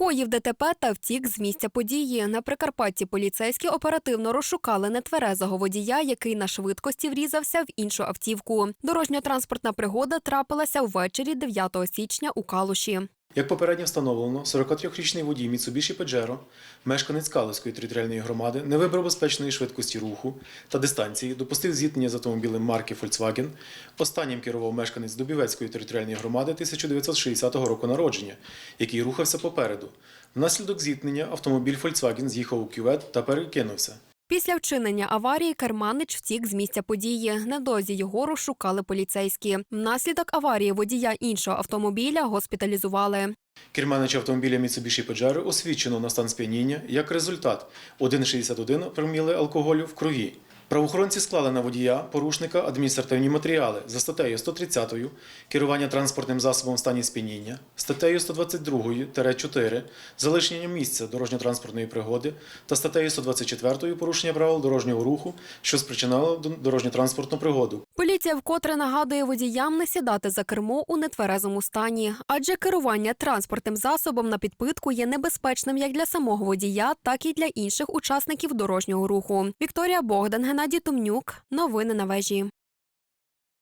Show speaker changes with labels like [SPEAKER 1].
[SPEAKER 1] Скоїв ДТП та втік з місця події. На Прикарпатті поліцейські оперативно розшукали нетверезого водія, який на швидкості врізався в іншу автівку. Дорожньо-транспортна пригода трапилася ввечері 9 січня у Калуші.
[SPEAKER 2] Як попередньо встановлено, 43-річний водій Mitsubishi Pajero, мешканець Калицької територіальної громади, не вибрав безпечної швидкості руху та дистанції, допустив зіткнення з автомобілем марки Volkswagen. Останнім керував мешканець Дубівецької територіальної громади 1960 року народження, який рухався попереду. Внаслідок зіткнення автомобіль Volkswagen з'їхав у кювет та перекинувся.
[SPEAKER 1] Після вчинення аварії керманич втік з місця події. Недовзі його розшукали поліцейські. Внаслідок аварії водія іншого автомобіля госпіталізували.
[SPEAKER 2] Керманич автомобіля Mitsubishi Pajero освічено на стан сп'яніння. Як результат, 1,61 проміли алкоголю в крові. Правоохоронці склали на водія порушника адміністративні матеріали за статтею 130 керування транспортним засобом в стані сп'яніння, статтею 122-4 залишення місця дорожньо-транспортної пригоди та статтею 124 порушення правил дорожнього руху, що спричинало дорожньо-транспортну пригоду.
[SPEAKER 1] Поліція вкотре нагадує водіям не сідати за кермо у нетверезому стані, адже керування транспортним засобом на підпитку є небезпечним як для самого водія, так і для інших учасників дорожнього руху. Вікторія Богдан, Геннадій Томнюк. Новини на вежі.